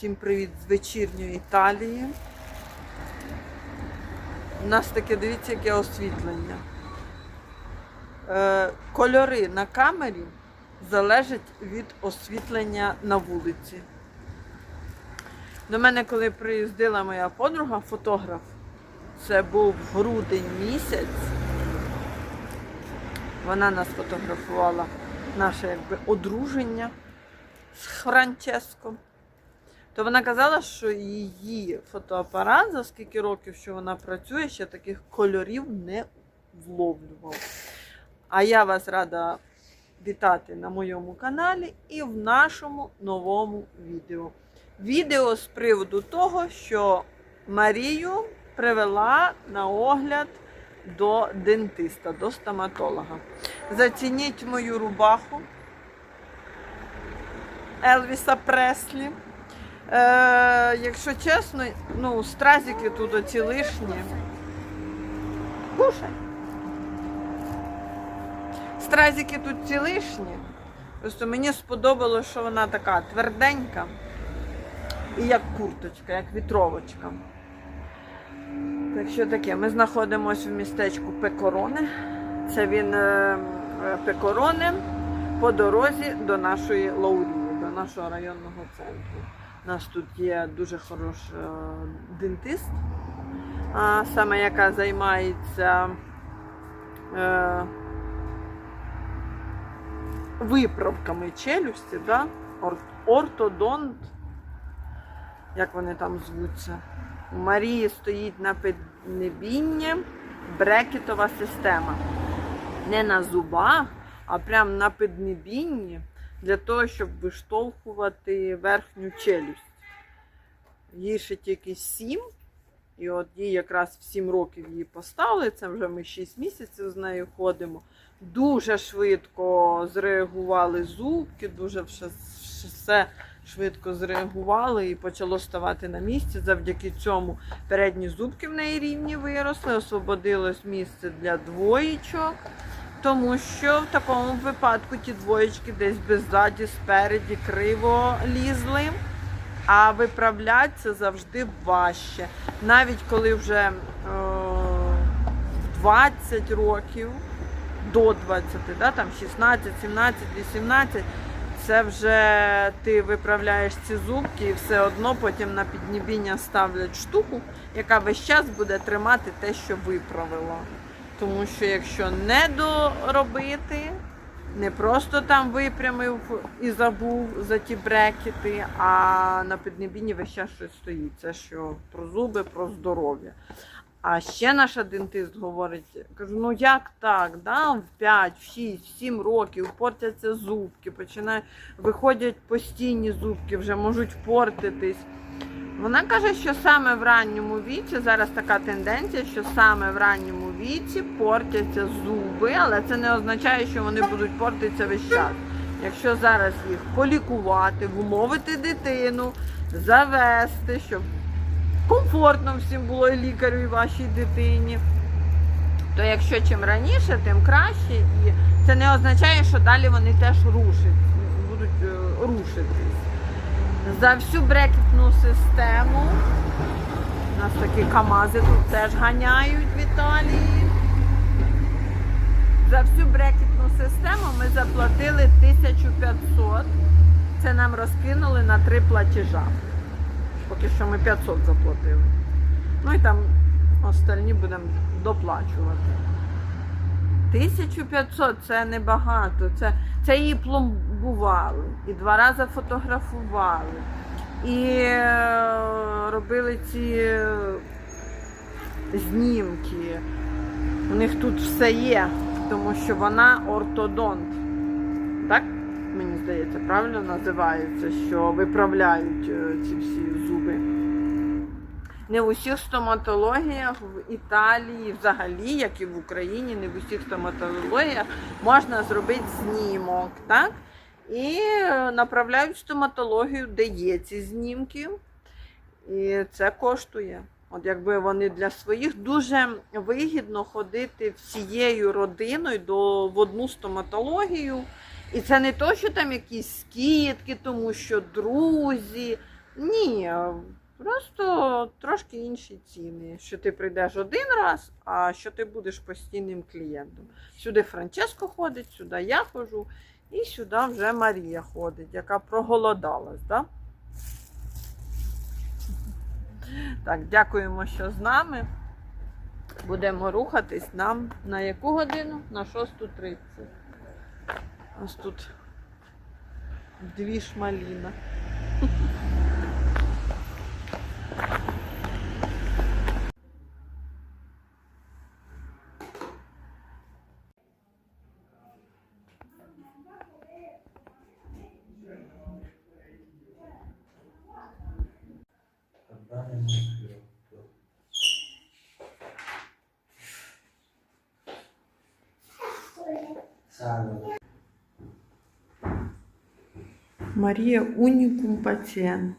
Всім привіт з вечірньої Італії. У нас таке, дивіться, яке освітлення. Е, кольори на камері залежать від освітлення на вулиці. До мене, коли приїздила моя подруга, фотограф, це був грудень місяць. Вона нас фотографувала наше якби одруження з Франческо. То вона казала, що її фотоапарат, за скільки років, що вона працює, ще таких кольорів не вловлював. А я вас рада вітати на моєму каналі і в нашому новому відео. Відео з приводу того, що Марію привела на огляд до дентиста, до стоматолога. Зацініть мою рубаху Елвіса Преслі. Е, якщо чесно, ну, стразики тут оці лишні. Кушай. Стразики тут ці лишні. Просто мені сподобалось, що вона така тверденька і як курточка, як вітровочка. Так що таке, ми знаходимося в містечку Пекороне. Це він е, е, по дорозі до нашої Лаурії, до нашого районного центру. У нас тут є дуже хороший е, дентист, саме яка займається е, виправками челюсті, да? Ортодонт, як вони там звуться. У Марії стоїть на піднебінні брекетова система. Не на зубах, а прямо на піднебінні для того, щоб виштовхувати верхню челюсть. Їй ще тільки 7, і от їй якраз в 7 років її поставили. Це вже ми 6 місяців з нею ходимо. Дуже швидко зреагували зубки, дуже все, швидко зреагували і почало ставати на місці. Завдяки цьому передні зубки в неї рівні виросли, освободилось місце для двоїчок. Тому що в такому випадку ті двоєчки десь беззаді, спереді криво лізли, а виправляти це завжди важче. Навіть коли вже е, в 20 років, до 20, да, там 16, 17, 18, це вже ти виправляєш ці зубки і все одно потім на піднебіння ставлять штуку, яка весь час буде тримати те, що виправило. Тому що якщо не доробити, не просто там випрямив і забув за ті брекети, а на піднебінні весь час щось стоїть. Це що про зуби, про здоров'я. А ще наша дентист говорить, кажу, ну як так? Да? В 5, в 6, в 7 років портяться зубки, починають, виходять постійні зубки, вже можуть портитись. Вона каже, що саме в ранньому віці, зараз така тенденція, що саме в ранньому віці портяться зуби, але це не означає, що вони будуть портитися весь час. Якщо зараз їх полікувати, вмовити дитину, завести, щоб комфортно всім було і лікарю, і вашій дитині, то якщо чим раніше, тим краще. І це не означає, що далі вони теж рушать, будуть е, рушитись. За всю брекетну систему. У нас такі камази тут теж ганяють в Італії. За всю брекетну систему ми заплатили 1500. Це нам розкинули на три платежа. Поки що ми 500 заплатили. Ну і там остальні будемо доплачувати. 1500 це небагато. Це, це її пломбували, і два рази фотографували, і е, робили ці знімки. У них тут все є, тому що вона ортодонт. Так? Мені здається, правильно називається, що виправляють е, ці всі зуби. Не в усіх стоматологіях в Італії, взагалі, як і в Україні, не в усіх стоматологіях можна зробити знімок, так? І е, направляють в стоматологію, де є ці знімки. І це коштує. От якби вони для своїх дуже вигідно ходити всією родиною до, в одну стоматологію. І це не то, що там якісь скидки, тому що друзі, Ні, просто трошки інші ціни. Що ти прийдеш один раз, а що ти будеш постійним клієнтом. Сюди Франческо ходить, сюди я ходжу, і сюди вже Марія ходить, яка проголодалась. Да? Так, дякуємо, що з нами. Будемо рухатись нам на яку годину? На 6.30. Ось тут дві шмаліна. Марія унікум пацієнт.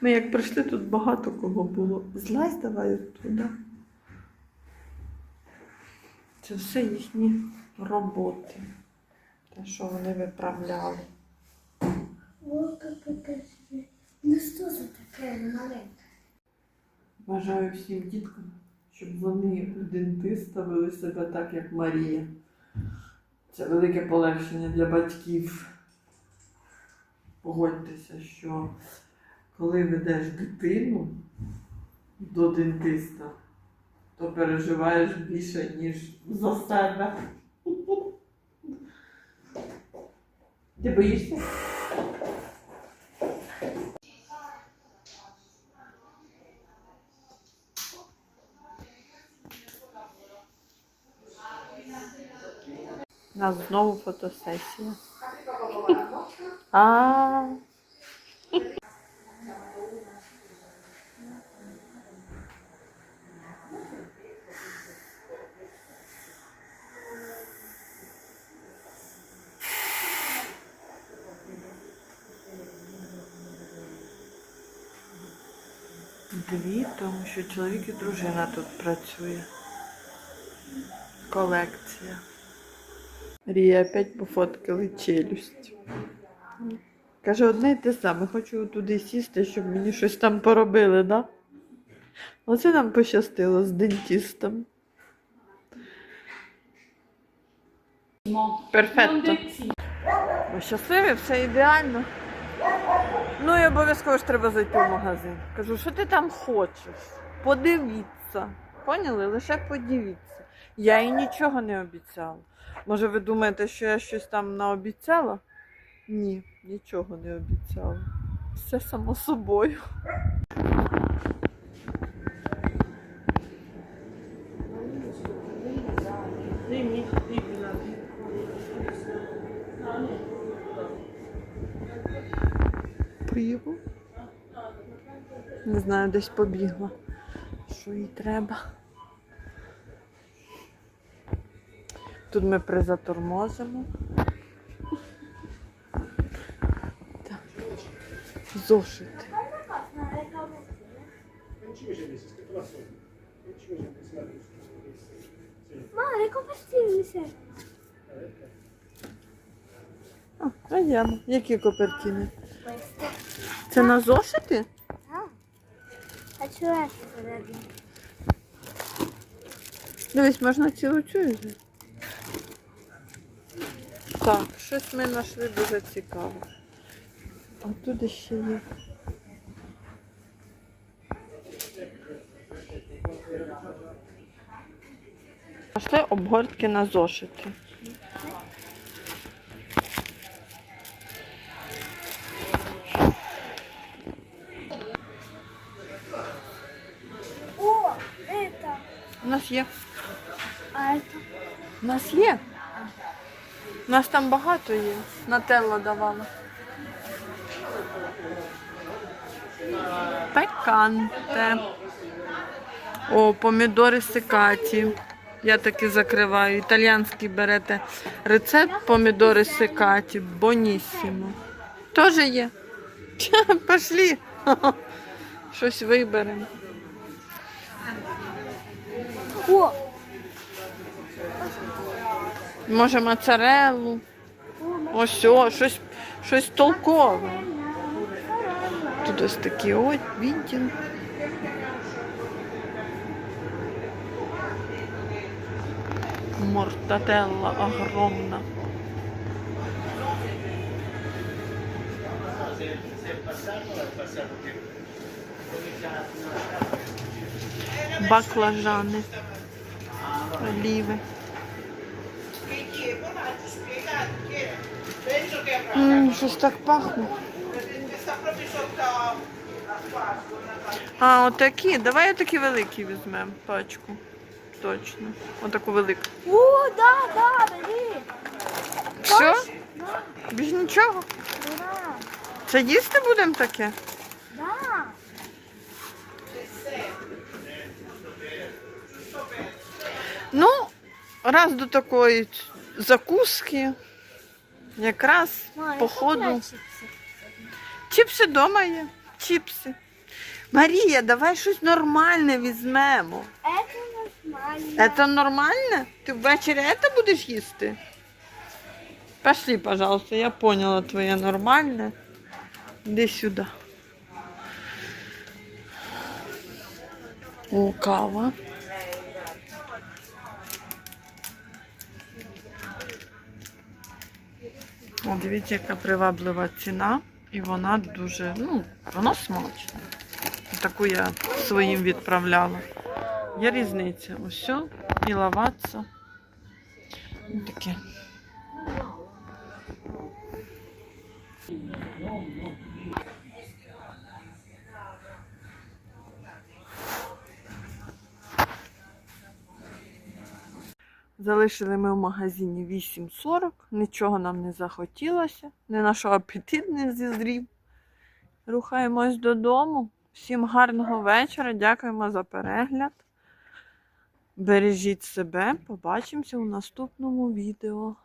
Ми як прийшли, тут багато кого було. Злазь давай туди. Це все їхні роботи. Те, що вони виправляли. Ну що це таке маленьке? Бажаю всім діткам, щоб вони у дентиста вели себе так, як Марія. Це велике полегшення для батьків. Погодьтеся, що коли ведеш дитину до дентиста, то переживаєш більше, ніж за себе. Ти боїшся? Нас знову фотосесія. А. Дві, тому що чоловік і дружина тут працює. Колекція. Рія опять пофоткали челюсть. Каже, одне й те саме, хочу туди сісти, щоб мені щось там поробили, да? Оце нам пощастило з дентистом. Перфетто. Ми щасливі, все ідеально. Ну і обов'язково ж треба зайти в магазин. Кажу, що ти там хочеш? Подивіться. Поняли? Лише подивіться. Я їй нічого не обіцяла. Може, ви думаєте, що я щось там наобіцяла? Ні, нічого не обіцяла. Все само собою. Пиво. Не знаю, десь побігла. Що їй треба. Тут ми призатормозимо. Так. Зошити. Мама, постійніся? А, приємно. Які копертини? Це на зошити? А чого я всередині? Дивись, можна цілу взяти. Так, щось ми знайшли дуже цікаве. А тут ще є. Знайшли обгортки на зошити. О, это. У нас є. А это? У нас є. Нас там багато є. Нателла давала. Пеканте. О, помідори сикаті. Я таки закриваю. Італіянський берете рецепт помідори сикаті. Бонісімо. Теж є. Пошли. Щось виберемо. О, Може моцареллу. Ось, о, щось, щось толкове. Тут ось такий от відділ. Мортателла огромна. Баклажани, оліви. Ммм, щось так пахне. А, отакі. Давай отакі великі візьмемо пачку. Точно. Отаку велику. О, да, да, бери. Все? Да, Більш нічого? да, Це їсти будемо таке? да. Ну, раз до такої закуски, якраз по ходу. Чіпси вдома є. Чіпси. Марія, давай щось нормальне візьмемо. Это нормально. Це нормально? Ти ввечері це будеш їсти? Пошли, пожалуйста, я поняла твоє нормальне. Іди сюди. О, кава. О, дивіться, яка приваблива ціна. І вона дуже, ну, вона смачна. Таку я своїм відправляла. Є різниця. Ось і лаватися. Таке. Залишили ми в магазині 8.40, нічого нам не захотілося, ні на що апетит не зізрів. Рухаємось додому. Всім гарного вечора, дякуємо за перегляд. Бережіть себе, побачимося у наступному відео.